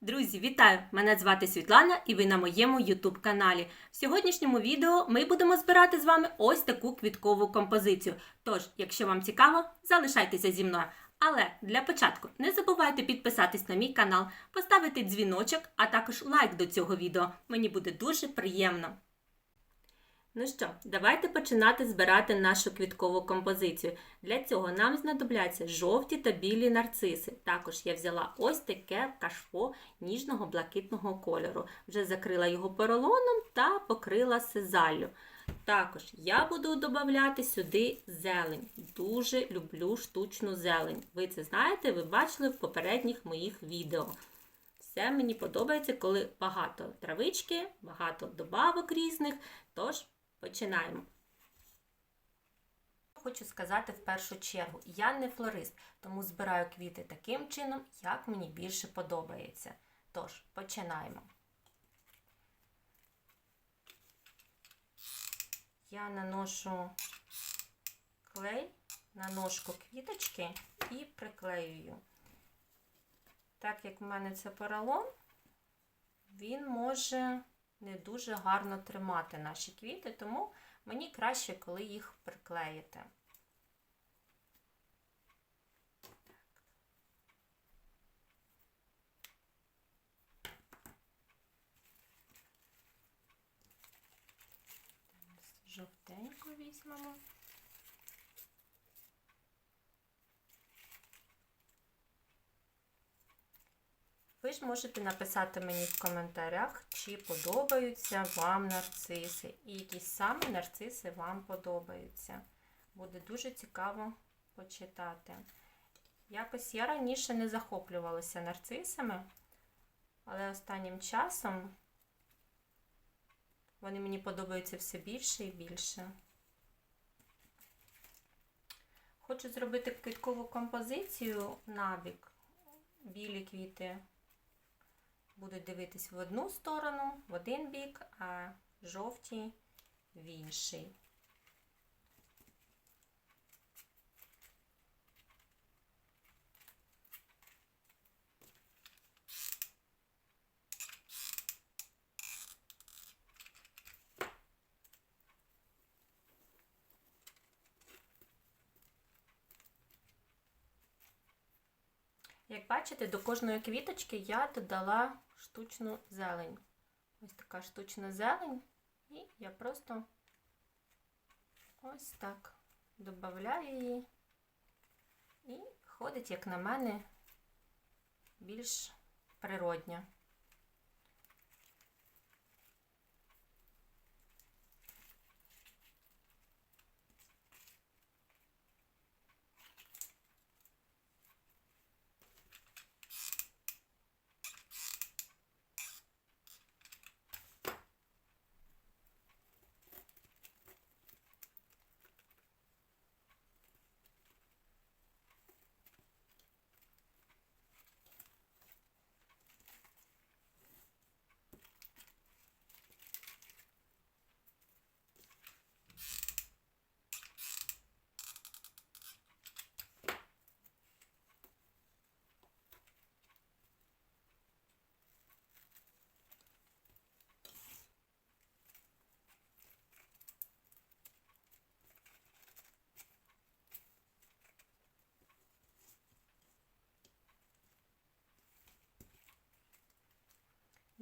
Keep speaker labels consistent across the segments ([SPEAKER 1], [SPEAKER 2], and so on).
[SPEAKER 1] Друзі, вітаю! Мене звати Світлана і ви на моєму YouTube каналі. В сьогоднішньому відео ми будемо збирати з вами ось таку квіткову композицію. Тож, якщо вам цікаво, залишайтеся зі мною. Але для початку не забувайте підписатись на мій канал, поставити дзвіночок, а також лайк до цього відео. Мені буде дуже приємно. Ну що, давайте починати збирати нашу квіткову композицію. Для цього нам знадобляться жовті та білі нарциси. Також я взяла ось таке кашпо ніжного блакитного кольору. Вже закрила його поролоном та покрила сизаллю. Також я буду додавати сюди зелень. Дуже люблю штучну зелень. Ви це знаєте, ви бачили в попередніх моїх відео. Все мені подобається, коли багато травички, багато добавок різних. Тож Починаємо. Хочу сказати в першу чергу, я не флорист, тому збираю квіти таким чином, як мені більше подобається. Тож, починаємо. Я наношу клей на ножку квіточки і приклеюю. Так як в мене це поролон, він може не дуже гарно тримати наші квіти, тому мені краще, коли їх приклеїти. Жовтенько візьмемо. Ви ж можете написати мені в коментарях, чи подобаються вам нарциси, і які саме нарциси вам подобаються. Буде дуже цікаво почитати. Якось я раніше не захоплювалася нарцисами, але останнім часом вони мені подобаються все більше і більше. Хочу зробити квіткову композицію набік. Білі квіти будуть дивитись в одну сторону, в один бік, а жовті в інший. Як бачите, до кожної квіточки я додала штучну зелень. Ось така штучна зелень, і я просто ось так додаю її. І ходить, як на мене, більш природня.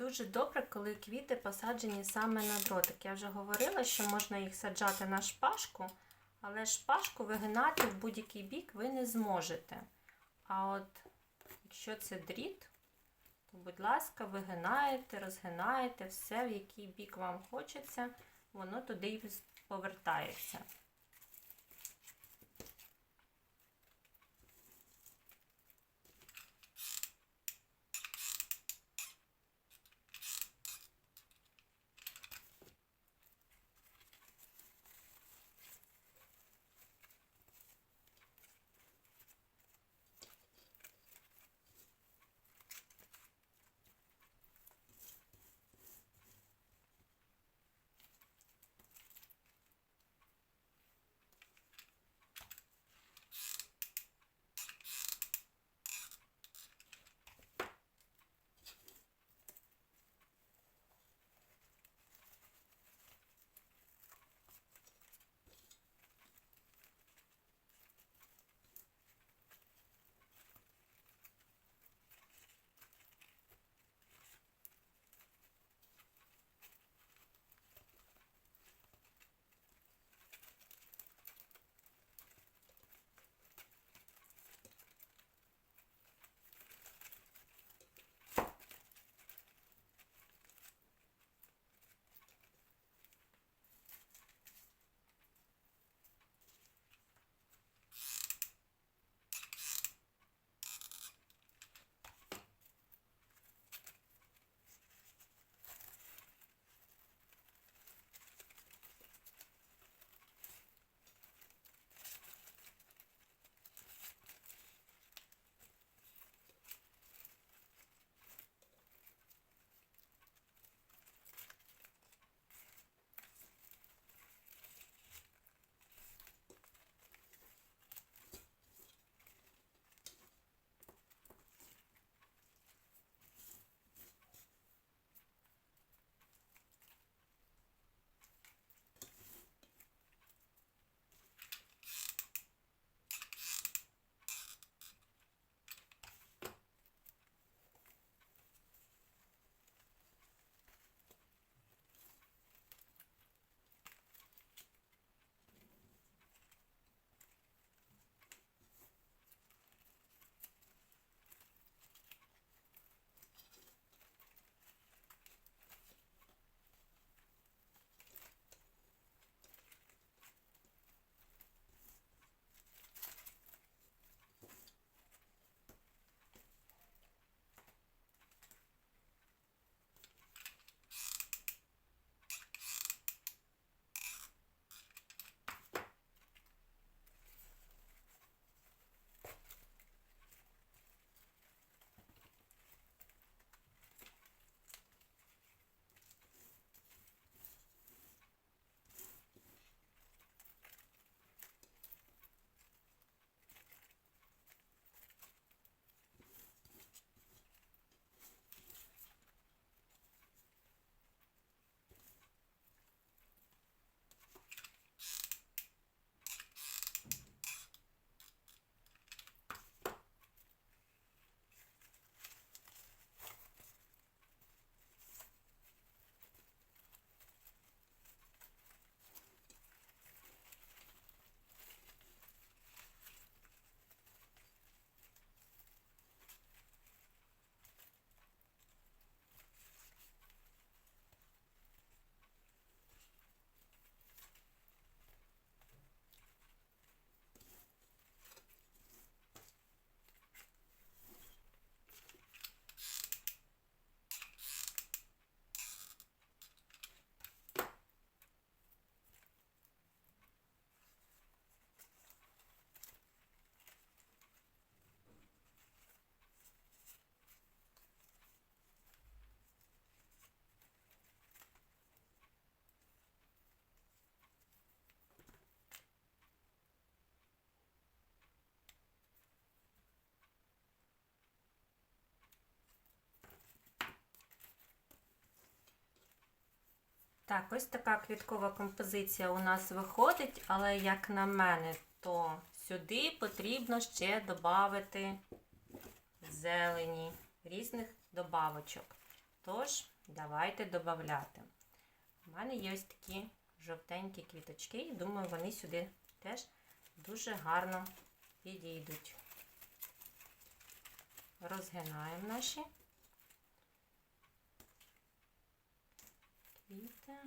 [SPEAKER 1] Дуже добре, коли квіти посаджені саме на дротик. Я вже говорила, що можна їх саджати на шпажку, але шпажку вигинати в будь-який бік ви не зможете. А от якщо це дріт, то, будь ласка, вигинаєте, розгинаєте все, в який бік вам хочеться, воно туди і повертається. Так, ось така квіткова композиція у нас виходить, але як на мене, то сюди потрібно ще додати зелені, різних добавочок. Тож, давайте додати. У мене є ось такі жовтенькі квіточки, і думаю, вони сюди теж дуже гарно підійдуть. Розгинаємо наші квіти.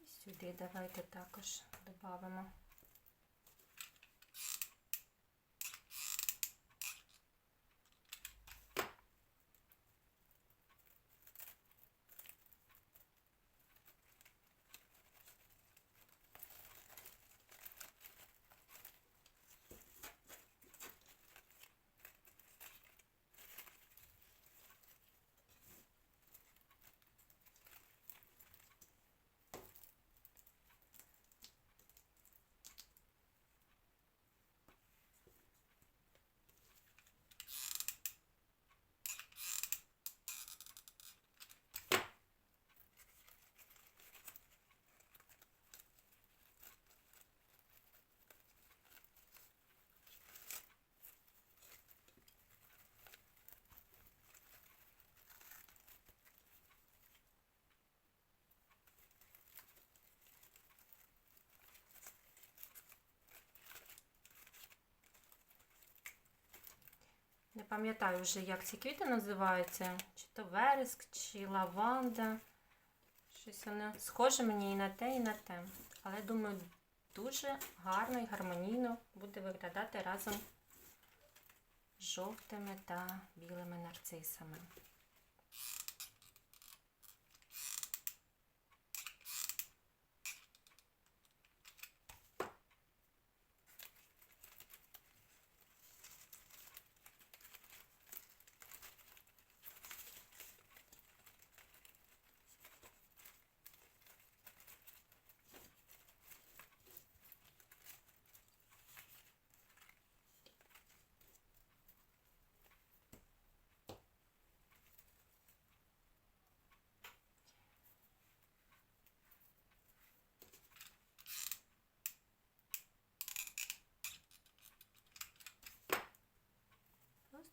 [SPEAKER 1] І Сюди давайте також додамо. Не пам'ятаю вже, як ці квіти називаються. Чи то вереск, чи лаванда. Щось воно схоже мені і на те, і на те. Але думаю, дуже гарно і гармонійно буде виглядати разом з жовтими та білими нарцисами.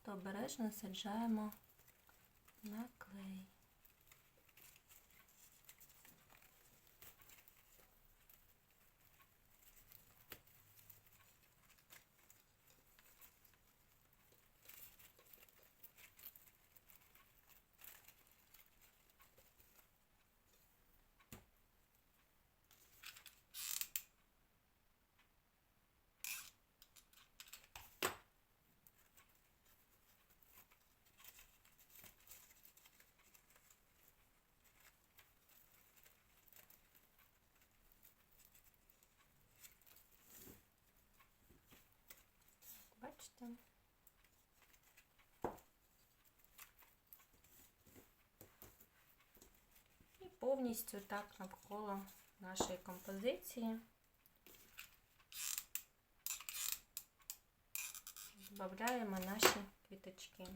[SPEAKER 1] Просто обережно саджаємо Бачите? І повністю так навколо нашої композиції додаємо наші квіточки.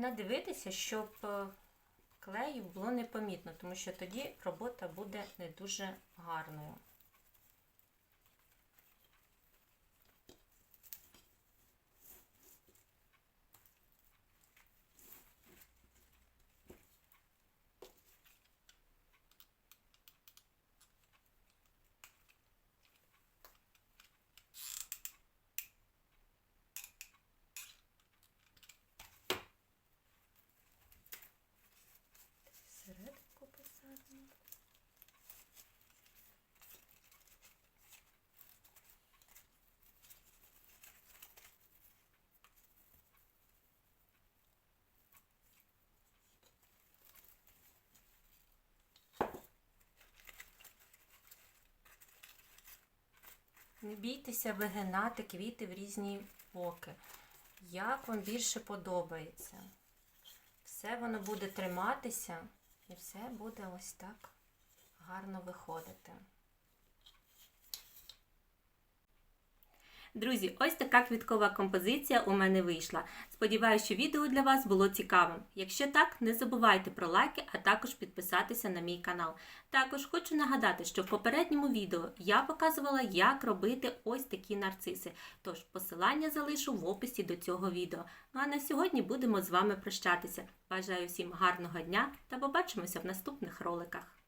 [SPEAKER 1] Головне дивитися, щоб е, клею було непомітно, тому що тоді робота буде не дуже гарною. Не бійтеся вигинати квіти в різні боки. Як вам більше подобається. Все воно буде триматися і все буде ось так гарно виходити. Друзі, ось така квіткова композиція у мене вийшла. Сподіваюся, що відео для вас було цікавим. Якщо так, не забувайте про лайки, а також підписатися на мій канал. Також хочу нагадати, що в попередньому відео я показувала, як робити ось такі нарциси. Тож посилання залишу в описі до цього відео. Ну а на сьогодні будемо з вами прощатися. Бажаю всім гарного дня та побачимося в наступних роликах.